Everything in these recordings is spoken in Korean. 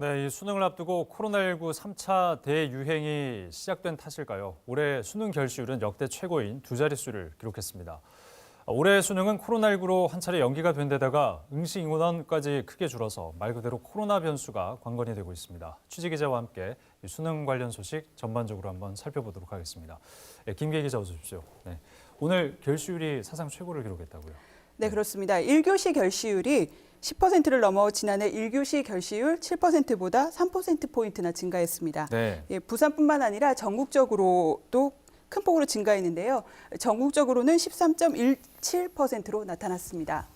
네, 이 수능을 앞두고 코로나19 3차 대유행이 시작된 탓일까요? 올해 수능 결시율은 역대 최고인 두 자릿수를 기록했습니다. 올해 수능은 코로나19로 한 차례 연기가 된 데다가 응시 인원까지 크게 줄어서 말 그대로 코로나 변수가 관건이 되고 있습니다. 취재 기자와 함께 이 수능 관련 소식 전반적으로 한번 살펴보도록 하겠습니다. 네, 김계 기자 어서 오십시오. 네, 오늘 결시율이 사상 최고를 기록했다고요? 네, 그렇습니다. 1교시 결시율이 10%를 넘어 지난해 1교시 결시율 7%보다 3%포인트나 증가했습니다. 네. 예, 부산뿐만 아니라 전국적으로도 큰 폭으로 증가했는데요. 전국적으로는 13.17%로 나타났습니다.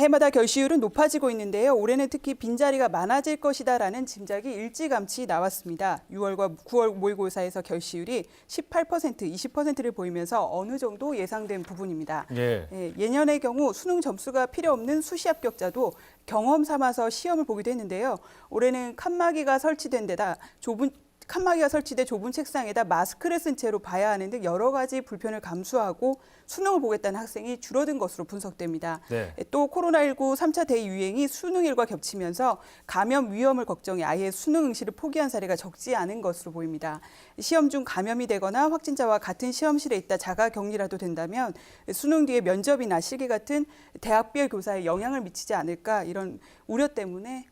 해마다 결시율은 높아지고 있는데요. 올해는 특히 빈자리가 많아질 것이다라는 짐작이 일찌감치 나왔습니다. 6월과 9월 모의고사에서 결시율이 18%, 20%를 보이면서 어느 정도 예상된 부분입니다. 예. 예, 예년의 경우 수능 점수가 필요 없는 수시 합격자도 경험 삼아서 시험을 보기도 했는데요. 올해는 칸막이가 설치된 데다 좁은 칸막이가 설치돼 좁은 책상에다 마스크를 쓴 채로 봐야 하는 등 여러 가지 불편을 감수하고 수능을 보겠다는 학생이 줄어든 것으로 분석됩니다. 네. 또 코로나19 3차 대유행이 수능일과 겹치면서 감염 위험을 걱정해 아예 수능 응시를 포기한 사례가 적지 않은 것으로 보입니다. 시험 중 감염이 되거나 확진자와 같은 시험실에 있다 자가 격리라도 된다면 수능 뒤에 면접이나 실기 같은 대학별 교사에 영향을 미치지 않을까 이런 우려 때문에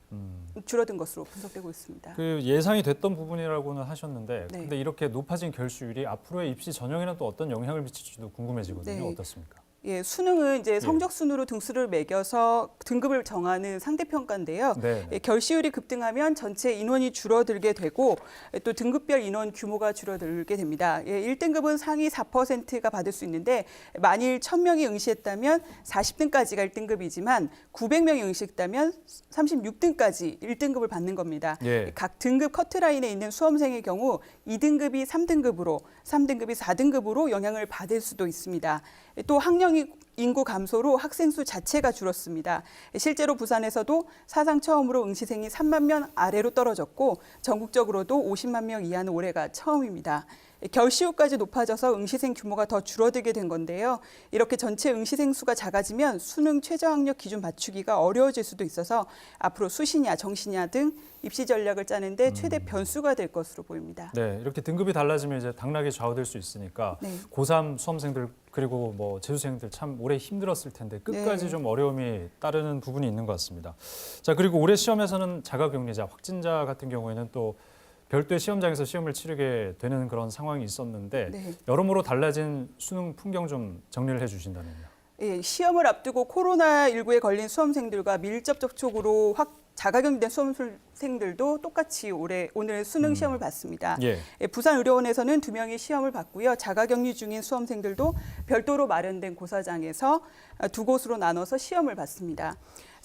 줄어든 것으로 분석되고 있습니다. 그 예상이 됐던 부분이라고는 하셨는데 네. 근데 이렇게 높아진 결시율이 앞으로의 입시 전형에는 또 어떤 영향을 미칠지도 궁금해지거든요. 네. 어떻습니까? 예, 수능은 이제 성적 순으로 등수를 매겨서 등급을 정하는 상대 평가인데요. 네. 예, 결시율이 급등하면 전체 인원이 줄어들게 되고 예, 또 등급별 인원 규모가 줄어들게 됩니다. 예, 1등급은 상위 4%가 받을 수 있는데 만일 1000명이 응시했다면 40등까지가 1등급이지만 900명이 응시했다면 36등까지 1등급을 받는 겁니다. 예. 각 등급 커트라인에 있는 수험생의 경우 2등급이 3등급으로, 3등급이 4등급으로 영향을 받을 수도 있습니다. 또학 령 인구 감소로 학생 수 자체가 줄었습니다. 실제로 부산에서도 사상 처음으로 응시생이 3만 명 아래로 떨어졌고 전국적으로도 50만 명 이하는 올해가 처음입니다. 결시율까지 높아져서 응시생 규모가 더 줄어들게 된 건데요. 이렇게 전체 응시생 수가 작아지면 수능 최저학력 기준 맞추기가 어려워질 수도 있어서 앞으로 수시냐 정시냐 등 입시 전략을 짜는데 최대 변수가 될 것으로 보입니다. 네, 이렇게 등급이 달라지면 이제 당락이 좌우될 수 있으니까 네. 고3 수험생들 그리고 뭐 재수생들 참 올해 힘들었을 텐데 끝까지 네. 좀 어려움이 따르는 부분이 있는 것 같습니다. 자, 그리고 올해 시험에서는 자가격리자, 확진자 같은 경우에는 또 별도의 시험장에서 시험을 치르게 되는 그런 상황이 있었는데 네. 여러모로 달라진 수능 풍경 좀 정리를 해 주신다면요. 예, 시험을 앞두고 코로나19에 걸린 수험생들과 밀접 접촉으로 확 자가격리된 수험생들도 똑같이 올해 오늘 수능 시험을 봤습니다. 예. 예, 부산 의료원에서는 두 명이 시험을 봤고요. 자가격리 중인 수험생들도 별도로 마련된 고사장에서 두 곳으로 나눠서 시험을 봤습니다.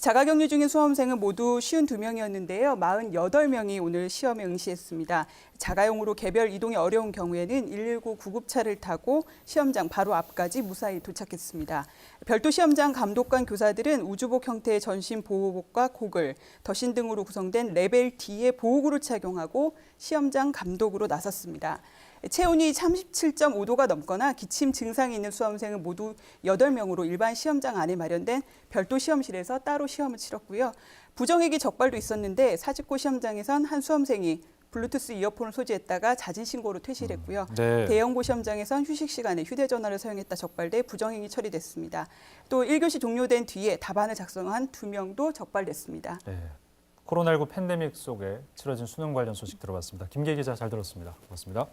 자가격리 중인 수험생은 모두 52명이었는데요. 48명이 오늘 시험에 응시했습니다. 자가용으로 개별 이동이 어려운 경우에는 119 구급차를 타고 시험장 바로 앞까지 무사히 도착했습니다. 별도 시험장 감독관 교사들은 우주복 형태의 전신 보호복과 고글, 더신 등으로 구성된 레벨 D의 보호구를 착용하고 시험장 감독으로 나섰습니다. 체온이 37.5도가 넘거나 기침 증상이 있는 수험생은 모두 8명으로 일반 시험장 안에 마련된 별도 시험실에서 따로 시험을 치렀고요. 부정액이 적발도 있었는데 사직고 시험장에선 한 수험생이 블루투스 이어폰을 소지했다가 자진 신고로 퇴실했고요. 네. 대형고 시험장에선 휴식 시간에 휴대전화를 사용했다 적발돼 부정행위 처리됐습니다. 또 1교시 종료된 뒤에 답안을 작성한 두 명도 적발됐습니다. 네. 코로나19 팬데믹 속에 치러진 수능 관련 소식 들어봤습니다. 김계 기자 잘 들었습니다. 고맙습니다.